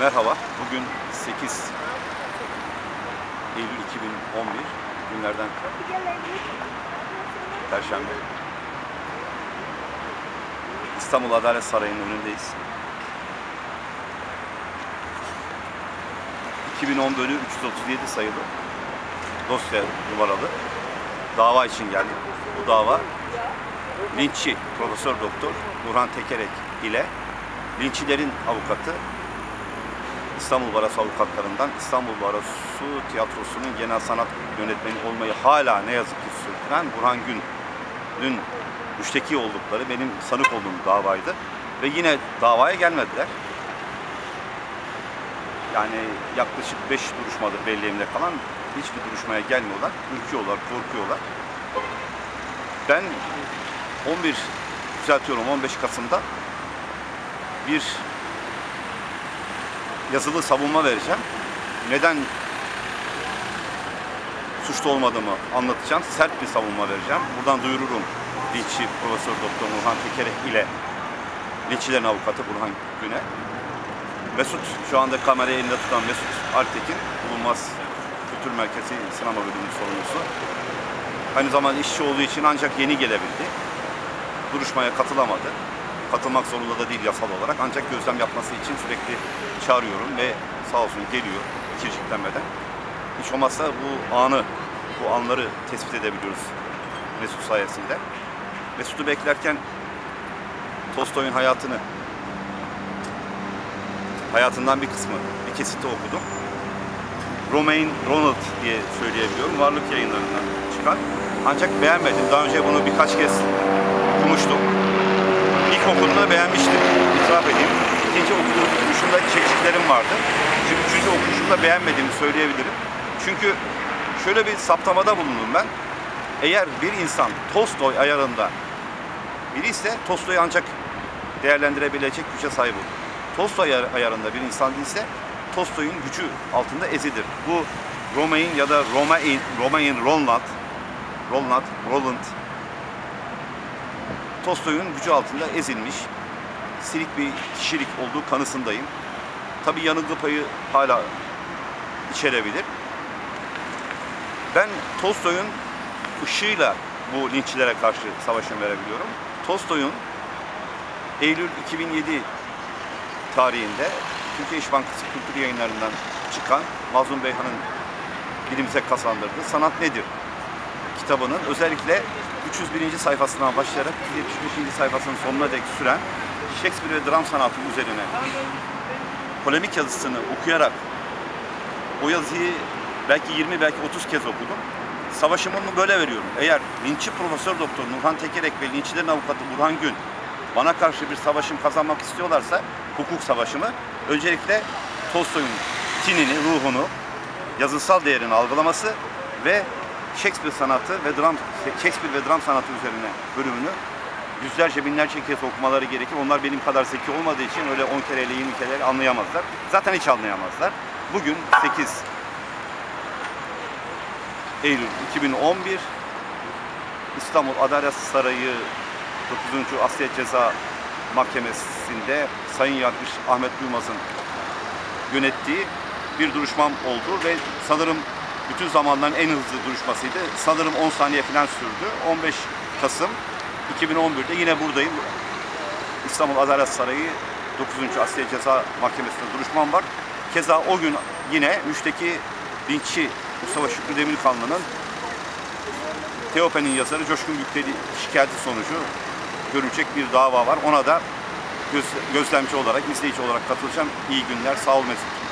Merhaba, bugün 8 Eylül 2011 günlerden Perşembe. İstanbul Adalet Sarayı'nın önündeyiz. 2010 bölü 337 sayılı dosya numaralı dava için geldik. Bu dava linççi Profesör Doktor Burhan Tekerek ile linççilerin avukatı İstanbul Barosu avukatlarından İstanbul Barosu Tiyatrosu'nun genel sanat yönetmeni olmayı hala ne yazık ki sürdüren Burhan Gün'ün müşteki oldukları benim sanık olduğum davaydı. Ve yine davaya gelmediler. Yani yaklaşık 5 duruşmadır belleğimde kalan hiçbir duruşmaya gelmiyorlar. Ürküyorlar, korkuyorlar. Ben 11 düzeltiyorum 15 Kasım'da bir yazılı savunma vereceğim. Neden suçlu olmadığımı anlatacağım. Sert bir savunma vereceğim. Buradan duyururum linççi Profesör Doktor Nurhan Tekerek ile linççilerin avukatı Burhan Güne. Mesut şu anda kamerayı elinde tutan Mesut Altekin bulunmaz Kültür Merkezi Sinema Bölümü sorumlusu. Aynı zamanda işçi olduğu için ancak yeni gelebildi. Duruşmaya katılamadı. Katılmak zorunda da değil yasal olarak. Ancak gözlem yapması için sürekli çağırıyorum ve sağ olsun geliyor kirciklenmeden. Hiç olmazsa bu anı, bu anları tespit edebiliyoruz Mesut sayesinde. Mesut'u beklerken Tolstoy'un hayatını, hayatından bir kısmı, bir kesiti okudum. Romain Ronald diye söyleyebiliyorum. Varlık yayınlarından çıkan. Ancak beğenmedim. Daha önce bunu birkaç kez okumuştum. Okuduğumda beğenmiştim. İtiraf edeyim. İkinci okuyuşumda çekişlerim vardı. Şimdi üçüncü okuyuşumda beğenmediğimi söyleyebilirim. Çünkü şöyle bir saptamada bulundum ben. Eğer bir insan Tolstoy ayarında biri ise Tolstoy'u ancak değerlendirebilecek güce sahip olur. Tolstoy ayarında bir insan değilse Tolstoy'un gücü altında ezidir. Bu Romain ya da Romain, Romain Roland, Roland, Roland Tolstoy'un gücü altında ezilmiş, silik bir kişilik olduğu kanısındayım. Tabii yanılgı payı hala içerebilir. Ben Tolstoy'un ışığıyla bu linçlere karşı savaşını verebiliyorum. Tolstoy'un Eylül 2007 tarihinde Türkiye İş Bankası Kültür Yayınları'ndan çıkan Mazlum Beyhan'ın dilimize kazandırdığı Sanat Nedir? kitabının özellikle 301. sayfasından başlayarak 75. sayfasının sonuna dek süren Shakespeare ve dram sanatı üzerine polemik yazısını okuyarak o yazıyı belki 20 belki 30 kez okudum. Savaşımı böyle veriyorum. Eğer linççi Profesör Doktor Nurhan Tekerek ve linççilerin avukatı Burhan Gün bana karşı bir savaşım kazanmak istiyorlarsa hukuk savaşımı öncelikle Tolstoy'un tinini, ruhunu, yazısal değerini algılaması ve Shakespeare sanatı ve dram Shakespeare ve dram sanatı üzerine bölümünü yüzlerce binlerce kez okumaları gerekir. Onlar benim kadar zeki olmadığı için öyle 10 kereyle 20 kereyle anlayamazlar. Zaten hiç anlayamazlar. Bugün 8 Eylül 2011 İstanbul Adalet Sarayı 9. Asya Ceza Mahkemesi'nde Sayın Yargıç Ahmet Duymaz'ın yönettiği bir duruşmam oldu ve sanırım bütün zamanların en hızlı duruşmasıydı. Sanırım 10 saniye falan sürdü. 15 Kasım 2011'de yine buradayım. İstanbul Adalet Sarayı 9. Asya Ceza Mahkemesi'nde duruşmam var. Keza o gün yine müşteki linççi Mustafa Şükrü Demirkanlı'nın Teopen'in yazarı Coşkun Yükteli şikayeti sonucu görülecek bir dava var. Ona da göz, gözlemci olarak, izleyici olarak katılacağım. İyi günler, sağ ol Mesut.